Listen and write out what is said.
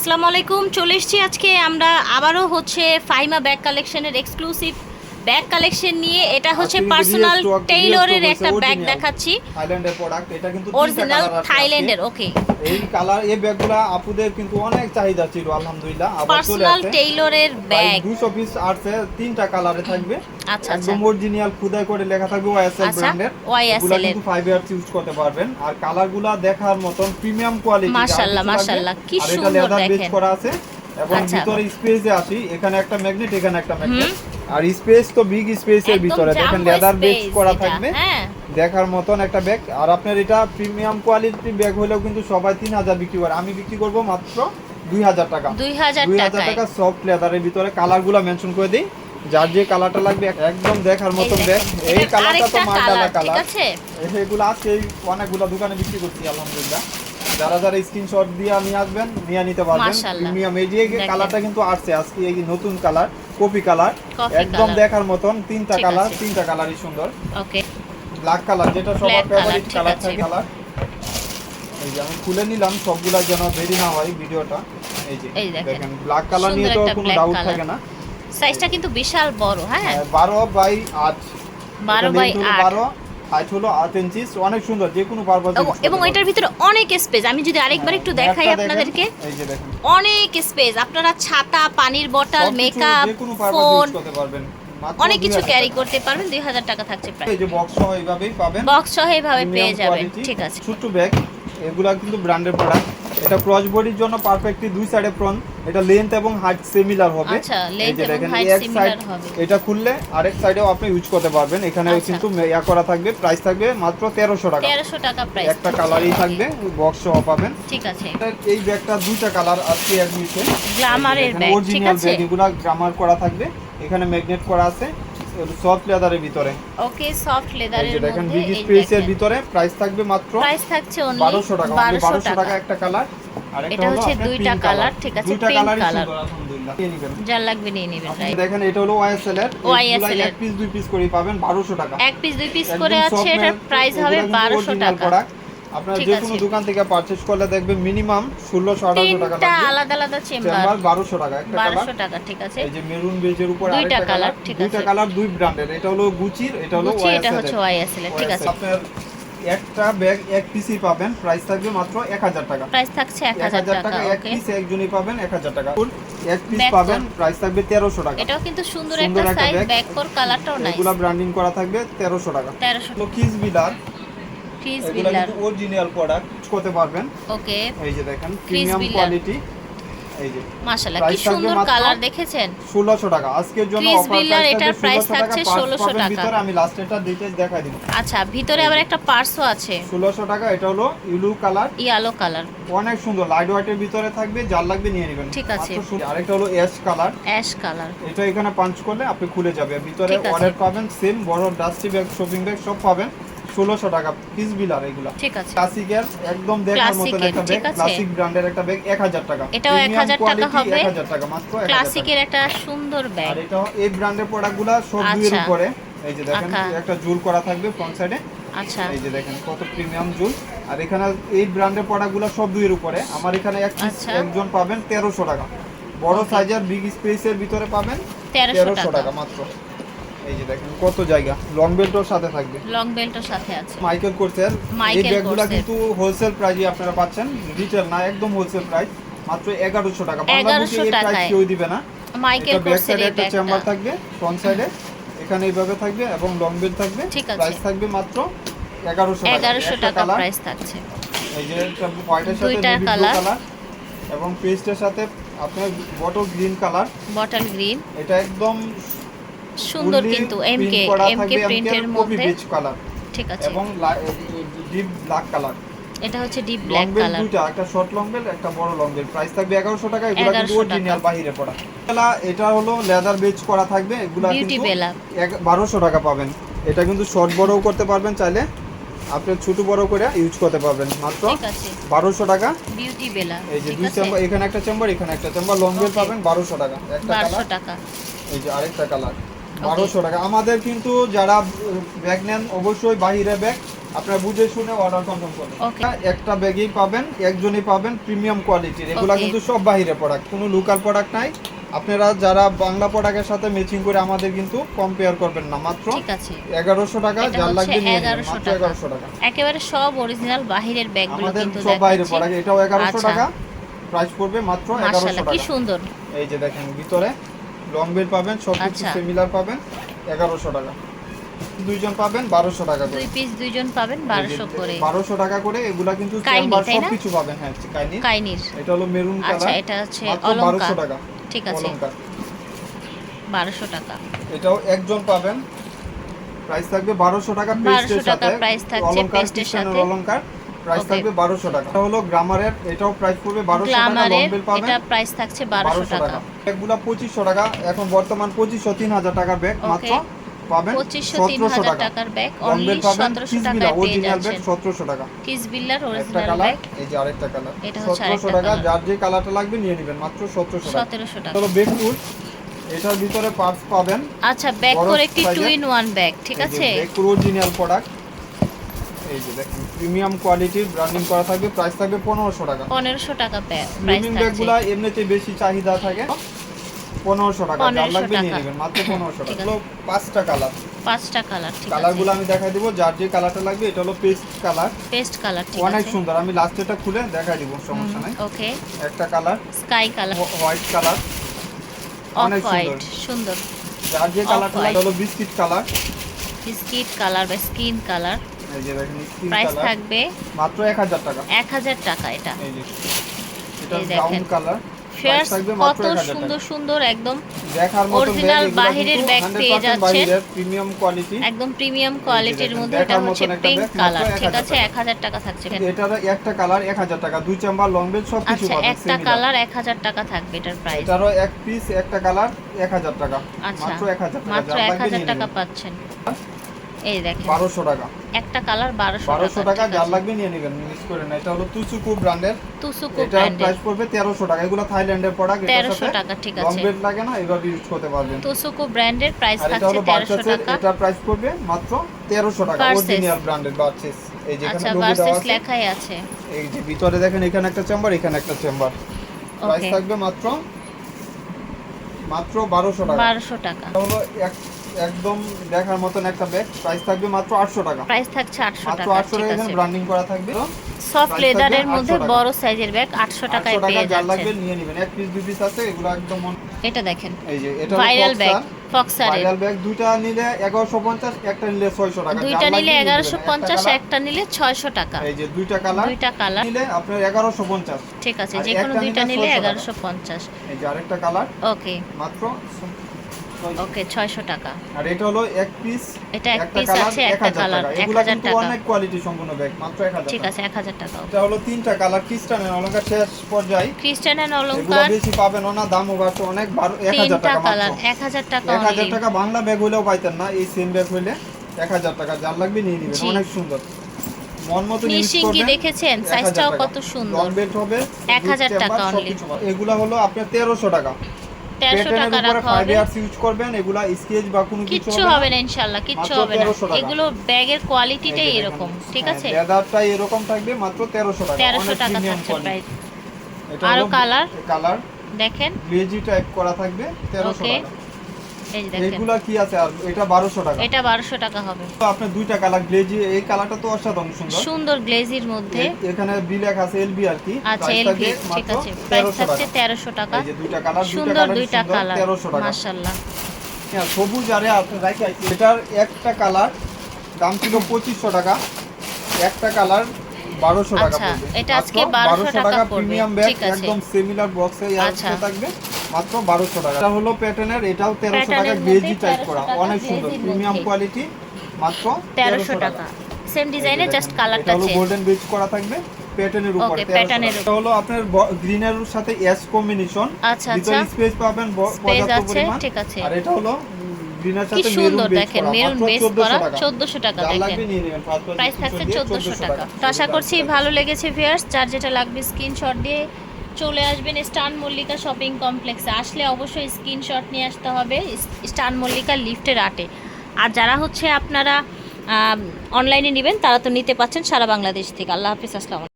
আসসালামু আলাইকুম চলে এসেছি আজকে আমরা আবারও হচ্ছে ফাইমা ব্যাগ কালেকশনের এক্সক্লুসিভ ব্যাগ কালেকশন নিয়ে এটা হচ্ছে পার্সোনাল টেইলরের একটা ব্যাগ দেখাচ্ছি। থাইল্যান্ডের প্রোডাক্ট এটা কিন্তু অরিজিনাল থাইল্যান্ডের ওকে এই কালার এই ব্যাগগুলা আপুদের কিন্তু অনেক চাহিদা ছিল আলহামদুলিল্লাহ। আবার পার্সোনাল টেইলরের ব্যাগ 200 পিস আছে তিনটা কালারে থাকবে। আচ্ছা আচ্ছা। একদম অরিজিনাল খুদাই করে লেখা থাকবে ওয়াইএসএল ব্র্যান্ডের এগুলা এর। কিন্তু 5 ইয়ার্স ইউজ করতে পারবেন। আর কালারগুলা দেখার মতন প্রিমিয়াম কোয়ালিটি মাশাআল্লাহ, মাশাআল্লাহ, কি আর এটা সুন্দর লেদার দেখেন। করা আছে। এবং আচ্ছা। ভিতরে স্পেসে আসি এখানে একটা ম্যাগনেট এখানে একটা ম্যাগনেট আর স্পেস তো বিগ স্পেসের ভিতরে। দেখেন লেদার বেস করা থাকবে। হ্যাঁ। দেখার মতন একটা ব্যাগ আর আপনার এটা প্রিমিয়াম কোয়ালিটির ব্যাগ হলেও কিন্তু সবাই তিন হাজার বিক্রি করে। আমি বিক্রি করব মাত্র দুই হাজার টাকা। দুই হাজার টাকা সফট লেদারের ভিতরে কালারগুলো মেনশন করে দিই। যার যে কালারটা লাগবে একদম দেখার মতন ব্যাগ এই কালারটা তো মার্ডালা কালার ঠিক আছে? এগুলো আছে এই অনেকগুলো দোকানে বিক্রি করছি আলহামদুলিল্লাহ। যারা যারা স্ক্রিনশট দিয়ে নিয়ে আসবেন নিয়ে নিতে পারবেন। প্রিমিয়াম এই যে কালারটা কিন্তু আসছে। আজকে এই নতুন কালার কপি কালার একদম দেখার মতন তিনটা কালার তিনটা কালারই সুন্দর। ওকে। ব্ল্যাক কালার যেটা সবার ফেভারিট কালার। থাকে কালার। এই যে আমি খুলে নিলাম সবগুলা যেন দেরি না হয় ভিডিওটা। এই যে দেখেন। ব্ল্যাক কালার নিয়ে তো কোনো ডাউট থাকে না। সাইজটা কিন্তু বিশাল বড় হ্যাঁ বারো বাই আট। বারো এটা বাই length হলো আট। বারো হাইট হলো আট ইঞ্চি অনেক সুন্দর যে কোনো পারপাস এবং- এটার ভিতরে অনেক স্পেস আমি যদি আরেকবার একটু দেখাই আপনাদেরকে। এই যে দেখেন। অনেক স্পেস আপনারা ছাতা পানির বটল মেকআপ ফোন পারবেন। অনেক কিছু ক্যারি করতে পারবেন দুই হাজার টাকা থাকছে প্রায় এই যে বক্স সহ এইভাবেই পাবেন। বক্স সহ এইভাবে পেয়ে যাবেন ঠিক আছে। ছোট্ট ব্যাগ এগুলা কিন্তু ব্র্যান্ডের প্রোডাক্ট এটা ক্রস বডির জন্য পারফেক্টলি দুই সাইডে ফ্রন্ট এটা লেন্থ এবং হাইট সিমিলার হবে। আচ্ছা, যে এবং similar side হবে। এটা খুললে আরেক সাইডেও আপনি ইউজ করতে পারবেন। এখানে আচ্ছা। কিন্তু ইয়া করা থাকবে প্রাইস থাকবে মাত্র তেরোশো টাকা। তেরোশো টাকা প্রাইস একটা কালারই থাকবে বক্স সহ পাবেন। ঠিক আছে। এই ব্যাগটা দুইটা কালার আজকে নিচে। গ্লামারের ব্যাগ ঠিক আছে। এগুলা গ্রামার করা থাকবে। এখানে ম্যাগনেট করা আছে সফট লেদারের ভিতরে। ওকে সফট লেদারের যে দেখেন মধ্যে বিগ স্পেসের ভিতরে প্রাইস থাকবে মাত্র প্রাইস থাকছে অনলি বারোশো টাকা বারোশো বারোশো টাকা টাকা। একটা কালার এটা হচ্ছে দুইটা কালার ঠিক আছে। আলহামদুলিল্লাহ। নিয়ে যার লাগবে নিয়ে নেবেন রাইট দেখেন এটা হলো ওয়াইএসএল এর এর। এক পিস দুই পিস করে পাবেন 1200 টাকা। এক পিস দুই পিস করে আছে এটার প্রাইস হবে কিন্তু বারোশো original টাকা। product। আপনারা যে কোনো দোকান থেকে পারচেজ করলে দেখবেন মিনিমাম 1600 1800 টাকা লাগবে। আলাদা আলাদা চেম্বার চেম্বার 1200 টাকা একটা কালার বারোশো টাকা ঠিক আছে। এই যে মেরুন বেজের উপর দুইটা কালার ঠিক আছে। দুইটা। কালার দুই ব্র্যান্ডের এটা হলো গুচির এটা হলো গুচি এটা হচ্ছে। ওয়াইএসএল ঠিক আছে। আপনার একটা ব্যাগ এক পিসই পাবেন। প্রাইস থাকবে মাত্র 1000 টাকা। প্রাইস থাকছে এক এক হাজার হাজার টাকা টাকা এক পিস একজনই পাবেন এক হাজার টাকা। এক পিস পাবেন প্রাইস থাকবে তেরোশো টাকা। এটাও কিন্তু সুন্দর একটা সাইজ। ব্যাক কোর কালারটাও নাইস এগুলা ব্র্যান্ডিং করা থাকবে তেরোশো টাকা। তেরোশো কিস বিলার বিল্ডার কিন্তু অরিজিনাল প্রোডাক্ট করতে পারবেন। ওকে এই যে দেখেন প্রিমিয়াম কোয়ালিটি মাশাআল্লাহ কি সুন্দর কালার দেখেছেন। ষোলোশো টাকা। আজকের জন্য প্রাইস এটার price থাকছে 1600 টাকা। ভিতরে আমি লাস্টেরটা ডিটেইলস দেখাই দিব আচ্ছা ভিতরে আবার একটা পার্সও আছে। ষোলোশো টাকা এটা হলো ইউলু কালার ইয়ালো কালার অনেক সুন্দর লাইট হোয়াইটের ভিতরে থাকবে যার লাগবে নিয়ে নেবেন। ঠিক আছে। আরেকটা হলো অ্যাশ কালার অ্যাশ কালার এটা এখানে পাঞ্চ করলে আপনি খুলে যাবে ভিতরে। ওয়ালেট পাবেন সেম বড় ডাস্টি ব্যাগ শপিং ব্যাগ সব পাবেন। ষোলোশো টাকা পিস বিলার এগুলা। ঠিক আছে। ক্লাসিকের একদম দেখার মতন একটা ব্যাগ ক্লাসিক ব্র্যান্ডের একটা ব্যাগ এক হাজার টাকা। এটাও 1000 টাকা হবে। এক হাজার টাকা মাত্র এক হাজার টাকা। ক্লাসিকের একটা সুন্দর ব্যাগ। আর এটা এই ব্র্যান্ডের প্রোডাক্টগুলা সব দুইয়ের আচ্ছা। উপরে। এই যে দেখেন একটা জুল করা থাকবে ফ্রন্ট সাইডে আচ্ছা। এই যে দেখেন কত প্রিমিয়াম জুল। আর এখানে এই ব্র্যান্ডের প্রোডাক্টগুলো সব দুইয়ের উপরে। আমার এখানে এক আচ্ছা। একজন পাবেন তেরোশো টাকা। বড়. সাইজের বিগ স্পেসের ভিতরে পাবেন তেরোশো টাকা মাত্র। এই যে দেখেন কত জায়গা। লং বেল্টও সাথে থাকবে। লং বেল্টের সাথে আছে। মাইকেল কোর্সের এই ব্যাগগুলো কিন্তু হোলসেল প্রাইজে আপনারা পাচ্ছেন। রিটেল না একদম হোলসেল প্রাইস মাত্র এগারোশো টাকা। বাংলাদেশে এই প্রাইস কেউ দিবে না। মাইকেল কোর্সের এই চেম্বার থাকবে ফ্রন্ট সাইডে এখানে এইভাবে থাকবে এবং লং বেল্ট থাকবে। প্রাইস থাকবে মাত্র এগারোশো টাকা। এগারোশো একটা টাকা কালার প্রাইস থাকছে। এই যে এটা হোয়াইটের সাথে নেভি কালার এবং পেস্টের সাথে আপনার bottle green colour bottle green এটা একদম সুন্দর কিন্তু এমকে এমকে প্রিন্টের মধ্যে। ঠিক আছে। এবং ডিপ ব্ল্যাক কালার এটা হচ্ছে ডিপ ব্ল্যাক কালার দুইটা একটা শর্ট লং বেল একটা বড় লং বেল প্রাইস থাকবে 1100 টাকা এগুলো কিন্তু 1100 অরিজিনাল। বাহিরে পড়া। এগুলা এটা হলো লেদার বেজ করা থাকবে এগুলা Bella। এক- 1200 টাকা পাবেন। এটা কিন্তু শর্ট বড়ও করতে পারবেন চাইলে। আপনি ছোট বড় করে ইউজ করতে পারবেন। মাত্র ঠিক আছে। 1200 টাকা। বিউটি বেলা এই যে দুই চেম্বার এখানে একটা চেম্বার এখানে একটা চেম্বার লং বেল পাবেন 1200 টাকা। একটা কালার টাকা। এই যে আরেকটা কালার বারোশো টাকা। আমাদের কিন্তু যারা ব্যাগ নেন অবশ্যই বাহিরে ব্যাগ আপনারা বুঝে শুনে অর্ডার কনফার্ম করবেন. একটা ব্যাগেই পাবেন একজনই পাবেন প্রিমিয়াম কোয়ালিটির এগুলা কিন্তু সব বাহিরে প্রোডাক্ট কোনো লোকাল প্রোডাক্ট নাই। আপনারা যারা বাংলা প্রোডাক্টের সাথে ম্যাচিং করে আমাদের কিন্তু কম্পেয়ার করবেন না। মাত্র এগারোশো টাকা যার লাগবে নিয়ে নেবেন। 1100 মাত্র টাকা। এগারোশো টাকা। একেবারে সব অরিজিনাল বাহিরের ব্যাগগুলো আমাদের কিন্তু সব বাইরে প্রোডাক্ট এটাও এগারোশো আচ্ছা। টাকা। প্রাইস পড়বে মাত্র এগারোশো মাশাআল্লাহ কি সুন্দর। এই যে দেখেন ভিতরে লং বেল পাবেন সব কিছু আচ্ছা। সিমিলার পাবেন এগারোশো টাকা। দুইজন পাবেন বারোশো টাকা করে। দুই পিস দুইজন পাবেন বারোশো করে। বারোশো টাকা করে এগুলা কিন্তু চেম্বার সব কিছু পাবেন হ্যাঁ কাইনি কাইনির এটা হলো মেরুন কালার আচ্ছা এটা হচ্ছে মাত্র অলংকার। বারোশো টাকা ঠিক আছে। অলংকার। বারোশো টাকা। এটাও একজন পাবেন। প্রাইস থাকবে বারোশো টাকা 1200 পেস্টের টাকা সাথে। price থাকছে পেস্টের সাথে। অলংকার। প্রাইস থাকবে বারোশো টাকা। এটা হলো গ্রামারের এটাও প্রাইস পড়বে বারোশো টাকা লং বেল পাবেন। এটা প্রাইস থাকছে বারোশো বারোশো টাকা। টাকা। ব্যাগগুলা পঁচিশশো টাকা এখন বর্তমান পঁচিশশো তিন হাজার টাকার ব্যাগ মাত্র পাবেন পঁচিশশো তিন সতেরোশো হাজার টাকা। টাকার ব্যাগ অনলি বেল পাবেন সতেরোশো পেয়ে অরিজিনাল ব্যাগ যাচ্ছেন। সতেরোশো টাকা। কিস বিল্লার অরিজিনাল ব্যাগ এই যে আরেকটা কালার এটা হচ্ছে সতেরোশো আরেকটা টাকা যার যে কালারটা লাগবে নিয়ে নেবেন মাত্র সতেরোশো টাকা। সতেরোশো টাকা। চলো বেকফুট এটার ভিতরে পার্টস পাবেন। আচ্ছা ব্যাগ করে একটি টু ইন ওয়ান ব্যাগ ঠিক আছে? বেকফুট অরিজিনাল প্রোডাক্ট এই যে দেখেন প্রিমিয়াম কোয়ালিটির ব্র্যান্ডিং করা থাকবে প্রাইস থাকবে পনেরোশো টাকা। পনেরোশো টাকা লিভিং ব্যাগগুলো এমনিতে বেশি চাহিদা থাকে পনেরোশো টাকা যার লাগবে নিয়ে নেবেন মাত্র পনেরোশো টাকা। হলো পাঁচটা কালার পাঁচটা কালার ঠিক কালারগুলো আমি দেখাই দিব যার যে কালারটা লাগবে এটা হলো পেস্ট কালার পেস্ট কালার ঠিক অনেক সুন্দর আমি লাস্টেরটা খুলে দেখাই দিব সমস্যা নাই। ওকে। একটা colour sky colour white colour অনেক হোয়াইট সুন্দর। যার যে কালারটা লাগবে হলো বিস্কিট কালার বিস্কিট কালার বা স্কিন কালার এই যে দেখেন প্রাইস থাকবে মাত্র এক হাজার টাকা এক হাজার টাকা এটা এই যে এটা ব্রাউন কালার কত সুন্দর সুন্দর একদম original বাহিরের bag পেয়ে। প্রিমিয়াম কোয়ালিটি একদম প্রিমিয়াম কোয়ালিটির মধ্যে এটা হচ্ছে পিঙ্ক কালার ঠিক আছে টাকা। এক হাজার টাকা থাকছে এটার একটা কালার এক হাজার টাকা দুই চেম্বার লং বেল সব কিছু আচ্ছা একটা কালার এক হাজার টাকা থাকবে এটার প্রাইস এটারও এক পিস একটা কালার এক হাজার আচ্ছা মাত্র মাত্র টাকা পাচ্ছেন এই দেখেন। বারোশো টাকা। একটা কালার বারোশো বারোশো টাকা ঠিক যার আছে। লাগবে নিয়ে নেবেন মিস করে না এটা হলো তুসুকু ব্র্যান্ডের। তুসুকু এটা প্রাইস পড়বে তেরোশো টাকা। এগুলো থাইল্যান্ডের প্রোডাক্ট এটার 1300 টাকা, ঠিক লং আছে। বেল্ট লাগে না এভাবে ইউজ করতে পারবেন। তুসুকু ব্র্যান্ডের প্রাইস থাকছে হলো তেরোশো বার্চেসের টাকা। এটা প্রাইস পড়বে মাত্র তেরোশো টাকা Versus। অরিজিনাল ব্র্যান্ডের বার্চেস এই যে এখানে আচ্ছা লোগো দেওয়া আছে। লেখাই আছে। এই যে ভিতরে দেখেন এখানে একটা চেম্বার এখানে একটা চেম্বার প্রাইস থাকবে মাত্র মাত্র বারোশো টাকা। বারোশো টাকা। হলো এক- একদম দেখার মতন একটা ব্যাগ প্রাইস থাকবে মাত্র আটশো টাকা। প্রাইস থাকছে আটশো মাত্র টাকা আটশো ঠিক টাকা আছে। ব্র্যান্ডিং করা থাকবে। সফট লেদারের মধ্যে বড় সাইজের ব্যাগ আটশো টাকায় আটশো টাকা পেয়ে যার লাগবে নিয়ে নেবেন। এক পিস দুই পিস আছে এগুলো একদম এটা দেখেন। এই যে এটা ভাইরাল ব্যাগ ফক্সারের ভাইরাল ব্যাগ দুইটা নিলে এগারোশো পঞ্চাশ একটা নিলে ছয়শো টাকা। দুইটা নিলে নিয়ে এগারোশো নেবেন। পঞ্চাশ একটা একটা নিলে ছয়শো টাকা। এই যে দুইটা কালার দুইটা কালার নিলে আপনার এগারোশো পঞ্চাশ। ঠিক আছে যে কোনো দুইটা নিলে নিলে 600 টাকা। এগারোশো পঞ্চাশ। এই যে আরেকটা কালার ওকে মাত্র ওকে ছয়শো টাকা। আর এটা হলো এক পিস এটা এক কালার আছে, একটা হাজার colour, টাকা। টাকা। অনেক কোয়ালিটি সম্পূর্ণ ব্যাগ মাত্র এক হাজার ঠিক আছে এক হাজার টাকা এটা হলো তিনটা কালার খ্রিস্টানের অলঙ্কার শেষ পর্যায়ে। খ্রিস্টান অ্যান্ড এগুলো অলঙ্কার বেশি পাবেন না দামও বাড়ছে অনেক বারো এক হাজার তিনটা টাকা কালার মাত্র। এক হাজার টাকা এক হাজার only। টাকা বাংলা ব্যাগ হইলেও পাইতেন না এই সেম ব্যাগ হইলে এক হাজার টাকা যার লাগবে নিয়ে নিবেন অনেক সুন্দর। মন মতো ফিনিশিং কি দেখেছেন? সাইজটাও কত সুন্দর। লং বেল্ট হবে 1000 টাকা সবকিছু এগুলা হলো আপনার তেরোশো টাকা। তেরোশো প্যাটার্নের টাকা রাখা হবে। ইয়ার্স ইউজ করবেন এগুলা স্কেচ বা কোনো কিছু হবে না। ইনশাল্লাহ কিচ্ছু হবে না। এগুলো ব্যাগের কোয়ালিটিটাই এরকম ঠিক আছে? এরকম থাকবে মাত্র টাকা। তেরোশো অনেক টাকা থাকছে প্রাইস আরও হলো কালার দেখেন। গ্লেজি টাইপ করা থাকবে তেরোশো Okay. টাকা। এই দেখেন। এগুলা কি আছে? আর এটা বারোশো টাকা। এটা বারোশো টাকা হবে। তো আপনার দুইটা কালার গ্লেজি এই কালারটা তো অসাধারণ সুন্দর। সুন্দর গ্লেজির মধ্যে। এখানে বিল্যাক আছে এলবি আর কি। আচ্ছা Price ঠিক আছে। প্রাইস থাকছে টাকা। তেরোশো টাকা। এই যে দুইটা কালার সুন্দর দুইটা কালার। তেরোশো টাকা। মাশাল্লাহ হ্যাঁ, সবুজ আরে আপনি রাখি এটার একটা কালার দাম ছিল পঁচিশশো টাকা। একটা কালার বারোশো টাকা আচ্ছা, এটা আজকে 1200 টাকা পড়বে, প্রিমিয়াম ব্যাগ একদম সিমিলার বক্সে আচ্ছা। থাকবে। মাত্র বারোশো টাকা। এটা হলো প্যাটার্নের এটাও তেরোশো টাকা এর টাইপ করা। অনেক সুন্দর প্রিমিয়াম কোয়ালিটি মাত্র তেরোশো টাকা। সেম ডিজাইনে জাস্ট কালারটা চেঞ্জ গোল্ডেন বেজ করা থাকবে প্যাটার্নের উপরে এর 1300 এটা হলো আপনার গ্রিনের সাথে এস কম্বিনেশন আচ্ছা আচ্ছা। স্পেস পাবেন পর্যাপ্ত আছে পরিমাণ। ঠিক আছে। আর এটা হলো গ্রিনের কি সাথে সুন্দর দেখেন করা মেরুন মাত্র বেস করা টাকা। চোদ্দশো টাকা দেখেন। লাগবে নিয়ে নেবেন ফার্স্ট প্রাইস থাকছে চোদ্দোশো টাকা। তো আশা করছি ভালো লেগেছে ভিয়ার্স যার যেটা লাগবে স্ক্রিনশট দিয়ে চলে আসবেন স্টান মল্লিকা শপিং কমপ্লেক্সে। আসলে অবশ্যই স্ক্রিনশট নিয়ে আসতে হবে স্টান মল্লিকা লিফটের আটে। আর যারা হচ্ছে আপনারা অনলাইনে নেবেন, তারা তো নিতে পাচ্ছেন সারা বাংলাদেশ থেকে। আল্লাহ হাফিজ, আসসালাম